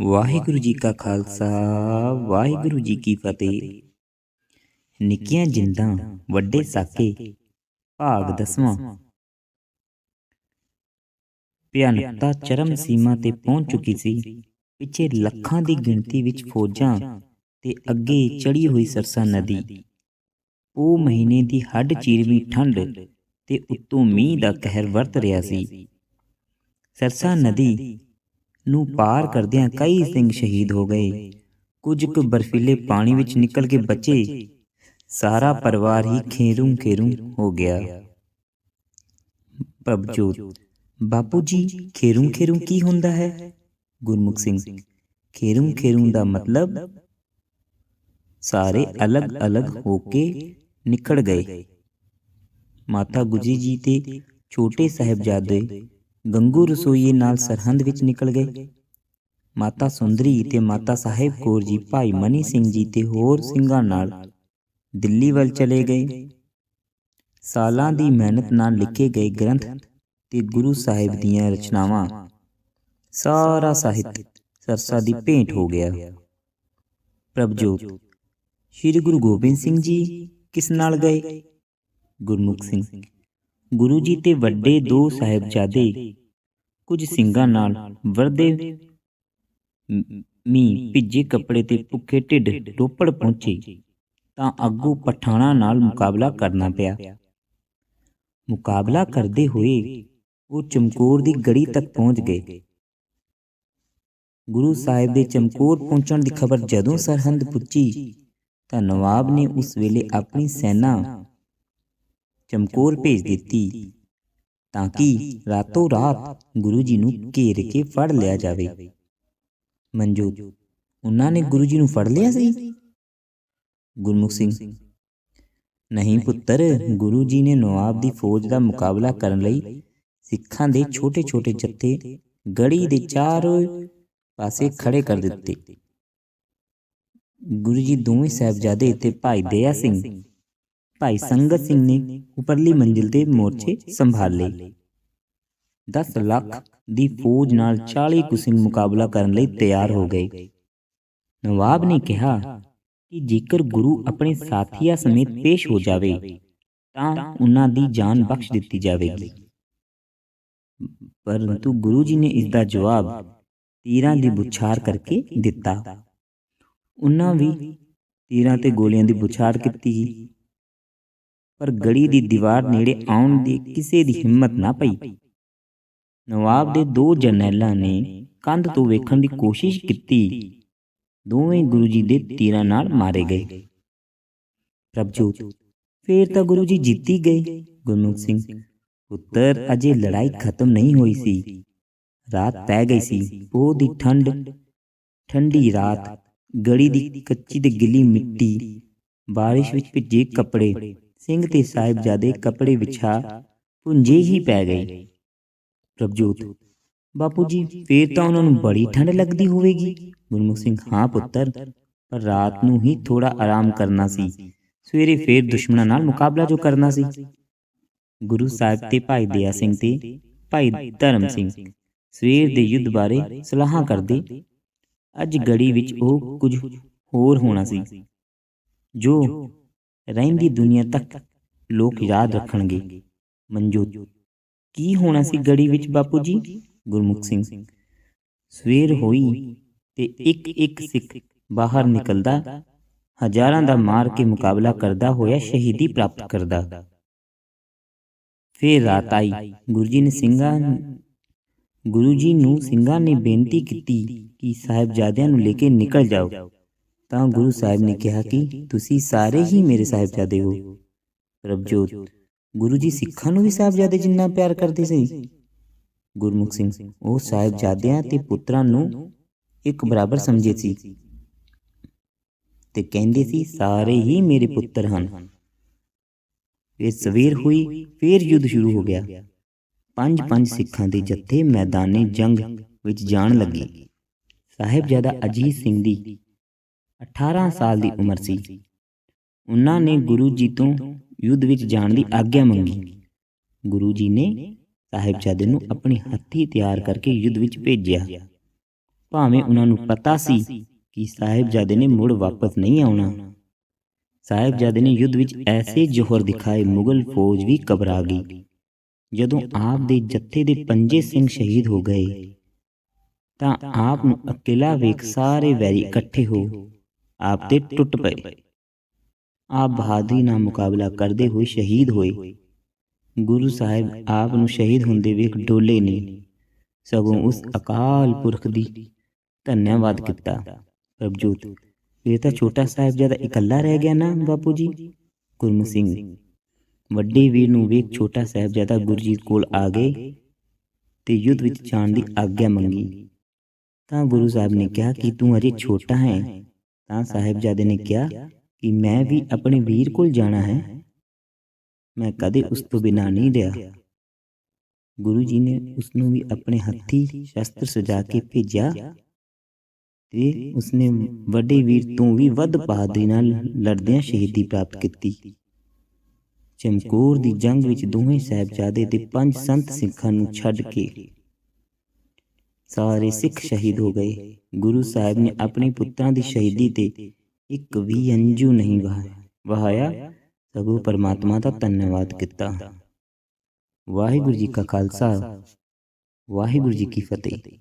ਵਾਹਿਗੁਰੂ ਜੀ ਕਾ ਖਾਲਸਾ, ਵਾਹਿਗੁਰੂ ਜੀ ਕੀ ਫਤਿਹ। ਨਿੱਕੀਆਂ ਜਿੰਦਾਂ, ਵੱਡੇ ਸਾਕੇ, ਭਾਗ ਦਸਵਾਂ। ਭਿਆਨਕਤਾ ਚਰਮ ਸੀਮਾ ਤੇ ਪਹੁੰਚ ਚੁੱਕੀ ਸੀ। ਪਿੱਛੇ ਲੱਖਾਂ ਦੀ ਗਿਣਤੀ ਵਿੱਚ ਫੌਜਾਂ ਤੇ ਅੱਗੇ ਚੜੀ ਹੋਈ ਸਰਸਾ ਨਦੀ। ਉਹ ਮਹੀਨੇ ਦੀ ਹੱਡ ਚੀਰਵੀਂ ਠੰਡ ਤੇ ਉੱਤੋਂ ਮੀਂਹ ਦਾ ਕਹਿਰ ਵਰਤ ਰਿਹਾ ਸੀ। ਸਰਸਾ ਨਦੀ ਨੂੰ ਪਾਰ ਕਰਦਿਆਂ ਕਈ ਸਿੰਘ ਸ਼ਹੀਦ ਹੋ ਗਏ। ਕੁਝ ਕੁ ਬਰਫੀਲੇ ਪਾਣੀ ਵਿੱਚ ਨਿਕਲ ਕੇ ਬਚੇ। ਸਾਰਾ ਪਰਿਵਾਰ ਹੀ ਖੇਰੂ ਖੇਰੂ ਹੋ ਗਿਆ। ਪ੍ਰਭਜੋਤ, ਬਾਪੂ ਜੀ, ਖੇਰੂ ਖੇਰੂ ਕੀ ਹੁੰਦਾ ਹੈ? ਗੁਰਮੁਖ ਸਿੰਘ, ਖੇਰੂ ਖੇਰੂ ਦਾ ਮਤਲਬ? ਸਾਰੇ ਅਲੱਗ-ਅਲੱਗ ਹੋ ਕੇ ਨਿਕਲ ਗਏ। ਮਾਤਾ ਗੁਜਰੀ ਜੀ ਤੇ ਛੋਟੇ ਸਾਹਿਬਜ਼ਾਦੇ ਗੰਗੂ ਰਸੋਈਏ ਨਾਲ ਸਰਹੰਦ ਵਿੱਚ ਨਿਕਲ ਗਏ। ਮਾਤਾ ਸੁੰਦਰੀ ਤੇ ਮਾਤਾ ਸਾਹਿਬ ਕੌਰ ਜੀ, ਭਾਈ ਮਨੀ ਸਿੰਘ ਜੀ ਤੇ ਹੋਰ ਸਿੰਘਾਂ ਨਾਲ ਦਿੱਲੀ ਵੱਲ ਚਲੇ ਗਏ। ਸਾਲਾਂ ਦੀ ਮਿਹਨਤ ਨਾਲ ਲਿਖੇ ਗਏ ਗ੍ਰੰਥ ਤੇ ਗੁਰੂ ਸਾਹਿਬ ਦੀਆਂ ਰਚਨਾਵਾਂ। ਸਾਰਾ ਸਾਹਿਤ ਸਰਸਾ ਦੀ ਭੇਂਟ ਹੋ ਗਿਆ। ਪ੍ਰਭਜੋਤ, ਸ੍ਰੀ ਗੁਰੂ ਗੋਬਿੰਦ ਸਿੰਘ ਜੀ ਕਿਸ ਨਾਲ ਗਏ? ਗੁਰਮੁਖ ਸਿੰਘ। ਗੁਰੂ ਜੀ ਤੇ ਵੱਡੇ ਦੋ ਸਾਹਿਬਜ਼ਾਦੇ ਕੁਝ ਸਿੰਘਾਂ ਨਾਲ ਵਰਦੇ ਮੀ ਭਿੱਜੇ ਕੱਪੜੇ ਤੇ ਭੁੱਖੇ ਢਿੱਡ ਰੋਪੜ ਪਹੁੰਚੇ ਤਾਂ ਅੱਗੋਂ ਪਠਾਣਾ ਨਾਲ ਮੁਕਾਬਲਾ ਕਰਨਾ ਪਿਆ। ਮੁਕਾਬਲਾ ਕਰਦੇ ਹੋਏ ਉਹ ਚਮਕੌਰ ਦੀ ਗੜੀ ਤੱਕ ਪਹੁੰਚ ਗਏ। ਗੁਰੂ ਸਾਹਿਬ ਦੇ ਚਮਕੌਰ ਪਹੁੰਚਣ ਦੀ ਖਬਰ ਜਦੋਂ ਸਰਹੰਦ ਪੁੱਜੀ ਤਾਂ ਨਵਾਬ ਨੇ ਉਸ ਵੇਲੇ ਆਪਣੀ ਸੈਨਾ ਚਮਕੌਰ ਭੇਜ ਦਿੱਤੀ ਤਾਂ ਕਿ ਰਾਤੋਂ ਰਾਤ ਗੁਰੂ ਜੀ ਨੂੰ ਘੇਰ ਕੇ ਫੜ ਲਿਆ ਜਾਵੇ। ਮਨਜੋਤ ਉਹਨਾਂ ਨੇ ਗੁਰੂ ਜੀ ਨੂੰ ਫੜ ਲਿਆ ਸੀ? ਗੁਰਮੁਖ ਸਿੰਘ ਨਹੀਂ ਪੁੱਤਰ ਗੁਰੂ ਜੀ ਨੇ ਨਵਾਬ ਦੀ ਫੌਜ ਦਾ ਮੁਕਾਬਲਾ ਕਰਨ ਲਈ ਸਿੱਖਾਂ ਦੇ ਛੋਟੇ-ਛੋਟੇ ਜੱਥੇ ਗੜੀ ਦੇ ਚਾਰੋਂ ਪਾਸੇ ਖੜੇ ਕਰ ਦਿੱਤੇ। ਗੁਰੂ ਜੀ ਦੋਵੇਂ ਸਾਹਿਬਜ਼ਾਦੇ ਤੇ ਭਾਈ ਦਇਆ ਸਿੰਘ ਭਾਈ ਸੰਗਤ ਸਿੰਘ ਨੇ ਉਪਰਲੀ ਮੰਜ਼ਿਲ ਤੇ ਮੋਰਚੇ ਸੰਭਾਲੇ 10 ਲੱਖ ਦੀ ਫੌਜ ਨਾਲ 40 ਕੁ ਮੁਕਾਬਲਾ ਕਰਨ ਲਈ ਤਿਆਰ ਹੋ ਗਏ। ਨਵਾਬ ਨੇ ਕਿਹਾ ਕਿ ਜੇਕਰ ਗੁਰੂ ਆਪਣੇ ਸਾਥੀਆਂ ਸਮੇਤ ਪੇਸ਼ ਹੋ ਜਾਵੇ, ਤਾਂ ਉਹਨਾਂ ਦੀ ਜਾਨ ਬਖਸ਼ ਦਿੱਤੀ ਜਾਵੇਗੀ। ਪਰੰਤੂ ਗੁਰੂ ਜੀ ਨੇ ਇਸ ਦਾ ਜਵਾਬ ਤੀਰਾਂ ਦੀ ਬੁਛਾਰ ਕਰਕੇ ਦਿੱਤਾ। ਉਹਨਾਂ ਵੀ ਤੀਰਾਂ ਤੇ ਗੋਲੀਆਂ ਦੀ ਬੁਛਾਰ ਕੀਤੀ। ਪਰ ਗੜੀ ਦੀ ਦੀਵਾਰ ਨੇੜੇ ਆਉਣ ਦੀ ਕਿਸੇ ਦੀ ਹਿੰਮਤ ਨਾ ਪਈ। ਨਵਾਬ ਦੇ ਦੋ ਜਰਨੈਲਾਂ ਨੇ ਕੰਧ ਤੋਂ ਵੇਖਣ ਦੀ ਕੋਸ਼ਿਸ਼ ਕੀਤੀ। ਦੋਵੇਂ ਗੁਰੂ ਜੀ ਦੇ ਤੀਰਾਂ ਨਾਲ ਮਾਰੇ ਗਏ। ਪ੍ਰਭਜੋਤ, ਫੇਰ ਤਾਂ ਗੁਰੂ ਜੀ ਜਿੱਤੀ ਗਏ। ਗੁਰਮੁਖ ਸਿੰਘ, ਪੁੱਤਰ ਅਜੇ ਲੜਾਈ ਖਤਮ ਨਹੀਂ ਹੋਈ ਸੀ। ਰਾਤ ਪੈ ਗਈ ਸੀ ਉਹ ਦੀ ਠੰਡ। ਠੰਡੀ ਰਾਤ, ਗਲੀ ਦੀ ਕੱਚੀ ਤੇ ਗਿੱਲੀ ਮਿੱਟੀ। ਬਾਰਿਸ਼ ਵਿੱਚ ਭਿੱਜੇ ਕੱਪੜੇ। ਸਿੰਘ ਤੇ ਸਾਹਿਬਜ਼ਾਦੇ ਕੱਪੜੇ ਵਿਛਾ ਪੁੰਜੇ ਹੀ ਪੈ ਗਏ। ਪ੍ਰਭਜੋਤ ਬਾਪੂ ਜੀ ਫੇਰ ਤਾਂ ਉਹਨਾਂ ਨੂੰ ਬੜੀ ਠੰਡ ਲੱਗਦੀ ਹੋਵੇਗੀ। ਗੁਰਮੁਖ ਸਿੰਘ ਹਾਂ ਪੁੱਤਰ ਪਰ ਰਾਤ ਨੂੰ ਹੀ ਥੋੜਾ ਆਰਾਮ ਕਰਨਾ ਸੀ। ਸਵੇਰੇ ਫੇਰ ਦੁਸ਼ਮਣਾਂ ਨਾਲ ਮੁਕਾਬਲਾ ਜੋ ਕਰਨਾ ਸੀ। ਗੁਰੂ ਸਾਹਿਬ ਤੇ ਭਾਈ ਦਇਆ ਸਿੰਘ ਤੇ ਭਾਈ ਧਰਮ ਸਿੰਘ ਸਵੇਰ ਦੇ ਯੁੱਧ ਬਾਰੇ ਸਲਾਹਾਂ ਕਰਦੇ। ਅੱਜ ਗੜੀ ਵਿੱਚ ਉਹ ਕੁਝ ਹੋਰ ਹੋਣਾ ਸੀ। ਜੋ ਰਹਿੰਦੀ ਦੁਨੀਆ ਤੱਕ ਲੋਕ ਯਾਦ ਰੱਖਣਗੇ। ਮਨਜੋਤ ਕੀ ਹੋਣਾ ਸੀ ਗੜੀ ਵਿੱਚ ਬਾਪੂ ਜੀ? ਗੁਰਮੁਖ ਸਿੰਘ। ਸਵੇਰ ਹੋਈ ਤੇ ਇੱਕ ਇੱਕ ਸਿੱਖ ਬਾਹਰ ਨਿਕਲਦਾ ਹਜ਼ਾਰਾਂ ਦਾ ਮਾਰ ਕੇ ਮੁਕਾਬਲਾ ਕਰਦਾ ਹੋਇਆ ਸ਼ਹੀਦੀ ਪ੍ਰਾਪਤ ਕਰਦਾ। ਫੇਰ ਰਾਤ ਆਈ। ਗੁਰੂ ਜੀ ਨੇ ਸਿੰਘਾਂ ਗੁਰੂ ਜੀ ਨੂੰ ਸਿੰਘਾਂ ਨੇ ਬੇਨਤੀ ਕੀਤੀ ਕਿ ਸਾਹਿਬਜ਼ਾਦਿਆਂ ਨੂੰ ਲੈ ਕੇ ਨਿਕਲ ਜਾਓ। ਤਾਂ ਗੁਰੂ ਸਾਹਿਬ ਨੇ ਕਿਹਾ ਕਿ ਤੁਸੀਂ ਸਾਰੇ ਹੀ ਮੇਰੇ ਸਾਹਿਬਜ਼ਾਦੇ ਹੋ। ਪ੍ਰਭਜੋਤ ਗੁਰੂ ਜੀ ਸਿੱਖਾਂ ਨੂੰ ਵੀ ਸਾਹਿਬਜ਼ਾਦੇ ਜਿੰਨਾ ਪਿਆਰ ਕਰਦੇ ਸੀ। ਗੁਰਮੁਖ ਸਿੰਘ, ਉਹ ਸਾਹਿਬਜ਼ਾਦਿਆਂ ਤੇ ਪੁੱਤਰਾਂ ਨੂੰ ਇੱਕ ਬਰਾਬਰ ਸਮਝੇ ਸੀ ਤੇ ਕਹਿੰਦੇ ਸੀ, ਸਾਰੇ ਹੀ ਮੇਰੇ ਪੁੱਤਰ ਹਨ। ਫਿਰ ਸਵੇਰ ਹੋਈ, ਫਿਰ ਯੁੱਧ ਸ਼ੁਰੂ ਹੋ ਗਿਆ। ਪੰਜ ਪੰਜ ਸਿੱਖਾਂ ਦੇ ਜੱਥੇ ਮੈਦਾਨੇ ਜੰਗ ਵਿੱਚ ਜਾਣ ਲੱਗੇ। ਸਾਹਿਬਜ਼ਾਦਾ ਅਜੀਤ ਸਿੰਘ ਦੀ 18 ਸਾਲ ਦੀ ਉਮਰ ਸੀ। ਉਹਨਾਂ ਨੇ ਗੁਰੂ ਜੀ ਤੋਂ ਯੁੱਧ ਵਿੱਚ ਜਾਣ ਦੀ ਆਗਿਆ ਮੰਗੀ। ਗੁਰੂ ਜੀ ਨੇ ਸਾਹਿਬਜ਼ਾਦੇ ਨੂੰ ਆਪਣੇ ਹੱਥੀਂ ਤਿਆਰ ਕਰਕੇ ਯੁੱਧ ਵਿੱਚ ਭੇਜਿਆ। ਭਾਵੇਂ ਉਹਨਾਂ ਨੂੰ ਪਤਾ ਸੀ ਕਿ ਸਾਹਿਬਜ਼ਾਦੇ ਨੇ ਮੁੜ ਵਾਪਸ ਨਹੀਂ ਆਉਣਾ। ਸਾਹਿਬਜ਼ਾਦੇ ਨੇ ਯੁੱਧ ਵਿੱਚ ਐਸੇ ਜੋਹਰ ਦਿਖਾਏ ਮੁਗਲ ਫੌਜ ਵੀ ਘਬਰਾ ਗਈ। ਜਦੋਂ ਆਪ ਦੇ ਜੱਥੇ ਦੇ ਪੰਜੇ ਸਿੰਘ ਸ਼ਹੀਦ ਹੋ ਗਏ। ਤਾਂ ਆਪ ਨੂੰ ਅਕੇਲਾ ਵੇਖ ਸਾਰੇ ਵੈਰੀ ਇਕੱਠੇ ਹੋ ਆਪ ਤੇ ਟੁੱਟ ਪਏ। ਆਪ ਬਹਾਦਰੀ ਨਾਲ ਮੁਕਾਬਲਾ ਕਰਦੇ ਹੋਏ ਸ਼ਹੀਦ ਹੋਏ। ਗੁਰੂ ਸਾਹਿਬ ਆਪ ਨੂੰ ਸ਼ਹੀਦ ਹੁੰਦੇ ਵੇਖ ਡੋਲੇ ਨਹੀਂ ਸਗੋਂ ਉਸ ਅਕਾਲ ਪੁਰਖ ਦੀ ਧੰਨਵਾਦ ਕੀਤਾ। ਪ੍ਰਭਜੋਤ, ਇਹ ਤਾਂ ਛੋਟਾ ਸਾਹਿਬ ਜ਼ਿਆਦਾ ਇਕੱਲਾ ਰਹਿ ਗਿਆ ਨਾ ਬਾਪੂ ਜੀ? ਗੁਰਮੁਖ ਸਿੰਘ, ਵੱਡੇ ਵੀਰ ਨੂੰ ਵੇਖ ਛੋਟਾ ਸਾਹਿਬਜ਼ਾਦਾ ਗੁਰਜੀਤ ਕੋਲ ਆ ਗਏ ਤੇ ਯੁੱਧ ਵਿੱਚ ਜਾਣ ਦੀ ਆਗਿਆ ਮੰਗੀ। ਤਾਂ ਗੁਰੂ ਸਾਹਿਬ ਨੇ ਕਿਹਾ ਕਿ ਤੂੰ ਅਜੇ ਛੋਟਾ ਹੈ। ਤਾਂ ਸਾਹਿਬਜ਼ਾਦੇ ਨੇ ਕਿਹਾ ਕਿ ਮੈਂ ਵੀ ਆਪਣੇ ਵੀਰ ਕੋਲ ਜਾਣਾ ਹੈ। ਮੈਂ ਕਦੇ ਉਸ ਤੋਂ ਬਿਨਾਂ ਨਹੀਂ ਰਿਹਾ। ਗੁਰੂ ਜੀ ਨੇ ਉਸ ਨੂੰ ਵੀ ਆਪਣੇ ਹੱਥੀ ਸ਼ਸਤਰ ਸਜਾ ਕੇ ਭੇਜਿਆ ਤੇ ਉਸਨੇ ਵੱਡੇ ਵੀਰ ਤੋਂ ਵੀ ਵੱਧ ਬਹਾਦਰੀ ਨਾਲ ਲੜਦਿਆਂ ਸ਼ਹੀਦੀ ਪ੍ਰਾਪਤ ਕੀਤੀ। ਚਮਕੌਰ ਦੀ ਜੰਗ ਵਿੱਚ ਦੋਵੇਂ ਸਾਹਿਬਜ਼ਾਦੇ ਤੇ ਪੰਜ ਸੰਤ ਸਿੱਖਾਂ ਨੂੰ ਛੱਡ ਕੇ ਸਾਰੇ ਸਿੱਖ ਸ਼ਹੀਦ ਹੋ ਗਏ। ਗੁਰੂ ਸਾਹਿਬ ਨੇ ਆਪਣੇ ਪੁੱਤਰਾਂ ਦੀ ਸ਼ਹੀਦੀ ਤੇ ਇੱਕ ਵੀ ਅੰਜੂ ਨਹੀਂ ਵਹਾਇਆ। ਵਹਾਇਆ। ਸਗੋਂ ਪਰਮਾਤਮਾ ਦਾ ਧੰਨਵਾਦ ਕੀਤਾ। ਵਾਹਿਗੁਰੂ ਜੀ ਕਾ ਖਾਲਸਾ। ਵਾਹਿਗੁਰੂ ਜੀ ਕੀ ਫਤਿਹ।